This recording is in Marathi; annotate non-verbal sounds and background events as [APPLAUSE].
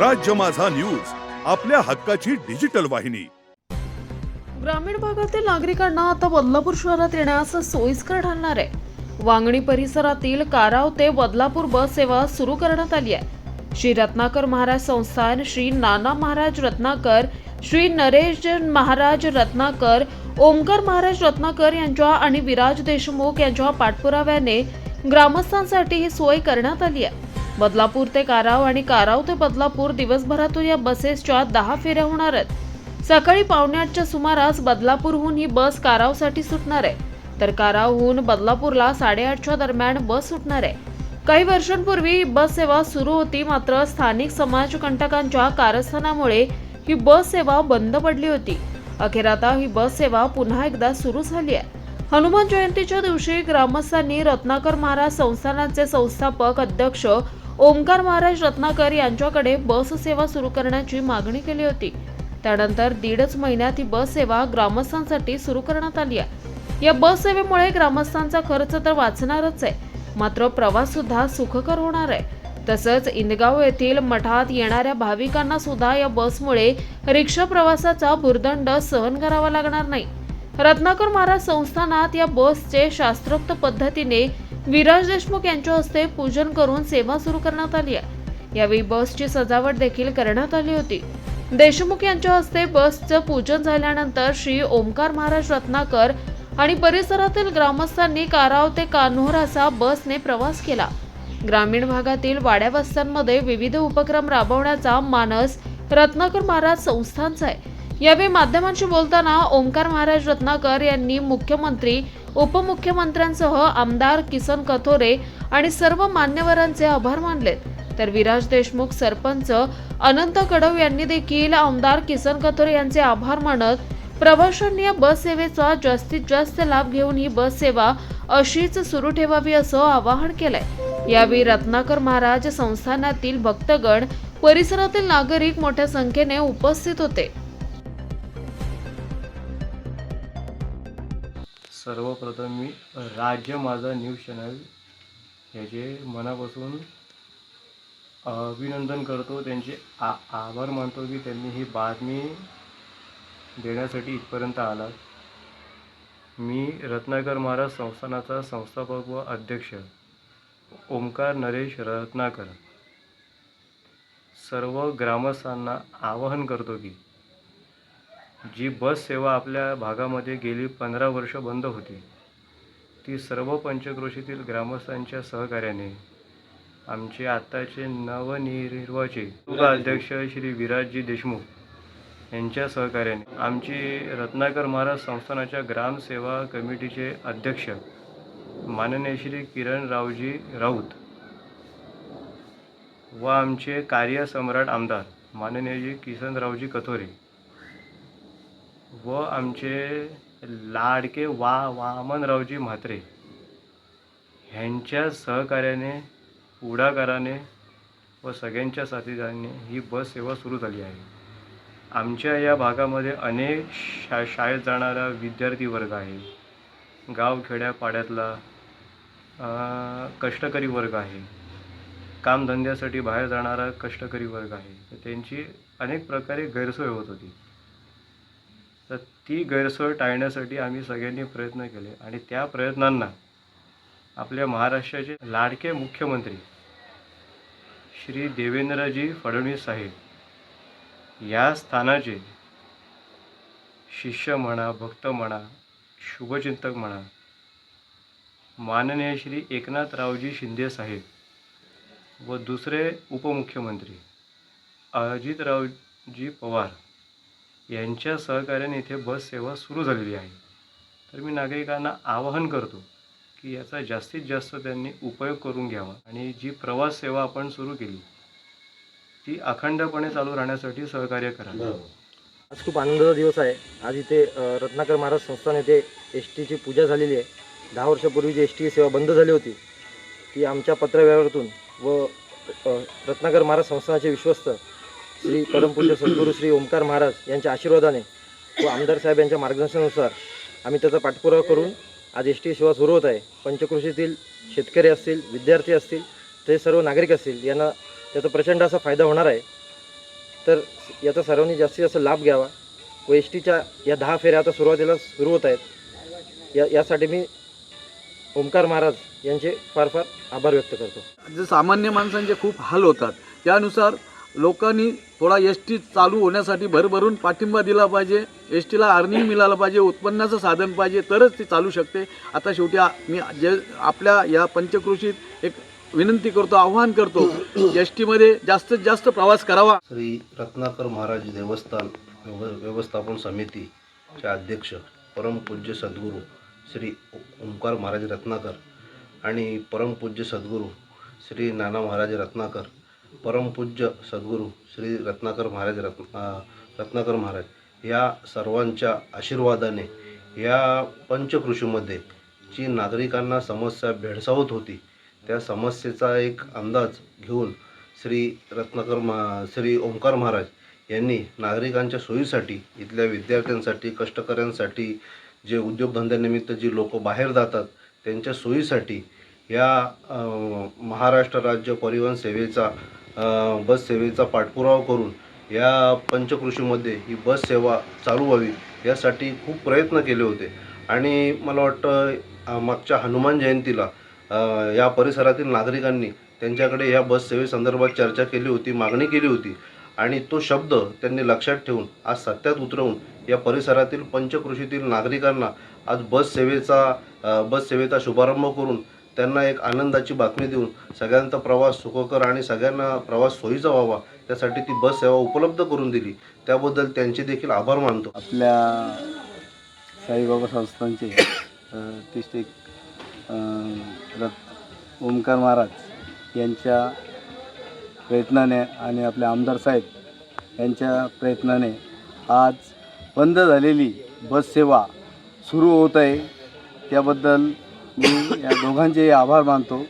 राज्य माझा न्यूज आपल्या हक्काची डिजिटल वाहिनी. ग्रामीण भागातील नागरिकांना आता बदलापूर शहरात येण्यास सोयीस्कर ठरणार आहे. वांगणी परिसरातील काराव ते बदलापूर बस सेवा सुरू करण्यात आली आहे. श्री रत्नाकर महाराज संस्थान श्री नाना महाराज रत्नाकर श्री नरेश महाराज रत्नाकर ओमकर महाराज रत्नाकर यांच्या आणि विराज देशमुख यांच्या पाठपुराव्याने ग्रामस्थांसाठी ही सोय करण्यात आली आहे. बदलापूर ते काराव आणि काराव ते बदलापूर दिवसभरातून या बसेसच्या दहा फेऱ्या होणार आहेत. सकाळी पावणे आठच्या सुमारास बदलापूरहून ही बस कारावसाठी सुटणार आहे. तर कारावहून बदलापूरला साडेआठच्या दरम्यान बस सुटणार आहे. काही वर्षांपूर्वी ही बस सेवा सुरू होती मात्र स्थानिक समाजकंटकांच्या कारस्थानामुळे ही बस सेवा बंद पडली होती. अखेर आता ही बस सेवा पुन्हा एकदा सुरू झाली आहे. हनुमान जयंतीच्या दिवशी ग्रामस्थांनी रत्नाकर महाराज संस्थानाचे संस्थापक अध्यक्ष ओमकार महाराज रत्नाकर यांच्याकडे बस सेवा सुरू करण्याची मागणी केली होती. त्यानंतर दीडच महिन्यात ही बस सेवा ग्रामस्थांसाठी सुरू करण्यात आली आहे. या बस सेवेमुळे ग्रामस्थांचा खर्च तर वाचणारच आहे. मात्र प्रवास सुद्धा सुखकर होणार आहे. तसंच इंदगाव येथील मठात येणाऱ्या भाविकांना सुद्धा या बसमुळे रिक्षा प्रवासाचा भुर्दंड सहन करावा लागणार नाही. रत्नाकर महाराज संस्थानात या बसचे शास्त्रोक्त पद्धतीने विराज देशमुख यांच्या हस्ते पूजन करून सेवा सुरू करण्यात आली आहे. यावेळी बसची सजावट देखील करण्यात आली होती. देशमुख यांच्या हस्ते बसचं पूजन झाल्यानंतर श्री ओमकार महाराज रत्नाकर आणि परिसरातील ग्रामस्थांनी काराव ते कान्होर असा बसने प्रवास केला. ग्रामीण भागातील वाड्यावस्त्यांमध्ये विविध उपक्रम राबवण्याचा मानस रत्नाकर महाराज संस्थांचा आहे. यावेळी माध्यमांशी बोलताना ओंकार महाराज रत्नाकर यांनी मुख्यमंत्री उपमुख्यमंत्र्यांसह आमदार किसन कथोरे आणि सर्व मान्यवरांचे आभार मानलेत. तर विराज देशमुख सरपंच अनंत कडव यांनी देखील आमदार किसन कथोरे यांचे आभार मानत प्रवाशांनी या बस सेवेचा जास्तीत जास्त लाभ घेऊन ही बस सेवा अशीच सुरू ठेवावी असं आवाहन केलंय. यावेळी रत्नाकर महाराज संस्थानातील भक्तगण परिसरातील नागरिक मोठ्या संख्येने उपस्थित होते. सर्वप्रथम मी राज्य माझा न्यूज चॅनल ह्याचे मनापासून अभिनंदन करतो. त्यांचे आ आभार मानतो की त्यांनी ही बातमी देण्यासाठी इथपर्यंत आला मी रत्नाकर महाराज संस्थानाचा संस्थापक व अध्यक्ष ओमकार नरेश रत्नाकर. सर्व ग्रामस्थांना आवाहन करतो की जी बस सेवा आपल्या भागामध्ये गेली पंधरा वर्ष बंद होती. ती सर्व पंचक्रोशीतील ग्रामस्थांच्या सहकार्याने आमचे आत्ताचे नवनिर्वाचित अध्यक्ष श्री विराजजी देशमुख यांच्या सहकार्याने आमची रत्नाकर महाराज संस्थानाच्या ग्रामसेवा कमिटीचे अध्यक्ष माननीय श्री किरणरावजी राऊत व आमचे कार्यसम्राट आमदार माननीयजी किसनरावजी कथोरे व आमचे लाडके वा वामनरावजी म्हात्रे. ह्यांच्या सहकार्याने पुढाकाराने व सगळ्यांच्या साथीदाराने ही बस सेवा सुरू झाली आहे. आमच्या या भागामध्ये अनेक शा शाळेत जाणारा विद्यार्थी वर्ग आहे गाव खेड्यापाड्यातला कष्टकरी वर्ग आहे. कामधंद्यासाठी बाहेर जाणारा कष्टकरी वर्ग आहे. तर त्यांची अनेक प्रकारे गैरसोय होत होती. तर ती गैरसोय टाळण्यासाठी आम्ही सगळ्यांनी प्रयत्न केले. आणि त्या प्रयत्नांना आपल्या महाराष्ट्राचे लाडके मुख्यमंत्री श्री देवेंद्रजी फडणवीस साहेब या स्थानाचे शिष्य म्हणा भक्त म्हणा शुभचिंतक म्हणा माननीय श्री एकनाथरावजी शिंदे साहेब व दुसरे उपमुख्यमंत्री अजितरावजी पवार यांच्या सहकार्याने इथे बस सेवा सुरू झालेली आहे. तर मी नागरिकांना आवाहन करतो की याचा जास्तीत जास्त त्यांनी उपयोग करून घ्यावा आणि जी प्रवास सेवा आपण सुरू केली ती अखंडपणे चालू राहण्यासाठी सहकार्य करा. आज खूप आनंदाचा दिवस आहे. आज इथे रत्नाकर महाराज संस्थान येथे एस टीची पूजा झालेली आहे. दहा वर्षापूर्वी जी एस टी सेवा बंद झाली होती ती आमच्या पत्रव्यवहारातून व रत्नाकर महाराज संस्थानाचे विश्वस्त श्री परमपूज्य सद्गुरू श्री ओंकार महाराज यांच्या आशीर्वादाने व आमदार साहेब यांच्या मार्गदर्शनानुसार आम्ही त्याचा पाठपुरावा करून आज एस टी सेवा सुरू होत आहे. पंचकृषीतील शेतकरी असतील विद्यार्थी असतील ते सर्व नागरिक असतील यांना त्याचा प्रचंड असा फायदा होणार आहे. तर याचा सर्वांनी जास्तीत जास्त लाभ घ्यावा व एस टीच्या या दहा फेऱ्या आता सुरुवातीला सुरू होत आहेत. या यासाठी मी ओंकार महाराज यांचे फार फार आभार व्यक्त करतो. जे सामान्य माणसांचे खूप हाल होतात त्यानुसार लोकांनी थोडा एस टी चालू होण्यासाठी भरभरून पाठिंबा दिला पाहिजे. एस टीला अर्निंग मिळालं पाहिजे उत्पन्नाचं साधन पाहिजे तरच ती चालू शकते. आता शेवटी मी जे आपल्या या पंचकृषीत एक विनंती करतो आव्हान करतो [CLEARS THROAT] एस टीमध्ये जास्तीत जास्त प्रवास करावा. श्री रत्नाकर महाराज देवस्थान व्यव व्यवस्थापन समितीचे अध्यक्ष परमपूज्य सद्गुरू श्री ओंकार महाराज रत्नाकर आणि परमपूज्य सद्गुरू श्री नाना महाराज रत्नाकर परमपूज्य सद्गुरू श्री रत्नाकर महाराज रत्न रत्नाकर महाराज या सर्वांच्या आशीर्वादाने या पंचकृषीमध्ये जी नागरिकांना समस्या भेडसावत होती त्या समस्येचा एक अंदाज घेऊन श्री रत्नाकर महा श्री ओंकार महाराज यांनी नागरिकांच्या सोयीसाठी इथल्या विद्यार्थ्यांसाठी कष्टकऱ्यांसाठी जे उद्योगधंद्यानिमित्त जी लोक बाहेर जातात त्यांच्या सोयीसाठी या महाराष्ट्र राज्य परिवहन सेवेचा बससेवेचा बस सेवेचा पाठपुरावा करून या पंचकृषीमध्ये ही बस सेवा चालू व्हावी यासाठी खूप प्रयत्न केले होते. आणि मला वाटतं मागच्या हनुमान जयंतीला या परिसरातील नागरिकांनी त्यांच्याकडे या बस सेवेसंदर्भात चर्चा केली होती मागणी केली होती. आणि तो शब्द त्यांनी लक्षात ठेवून आज सत्यात उतरवून या परिसरातील पंचकृषीतील नागरिकांना आज बस सेवेचा बस सेवेचा शुभारंभ करून त्यांना एक आनंदाची बातमी देऊन सगळ्यांचा प्रवास सुखकर आणि सगळ्यांना प्रवास सोयीचा व्हावा त्यासाठी ती बस सेवा उपलब्ध करून दिली. त्याबद्दल त्यांचे देखील आभार मानतो. आपल्या साईबाबा संस्थांचे तिष्ठिक रथ ओमकार महाराज यांच्या प्रयत्नाने आणि आपले आमदार साहेब यांच्या प्रयत्नाने आज बंद झालेली बस सेवा सुरू होत आहे. त्याबद्दल मी या दोघांचेही आभार मानतो.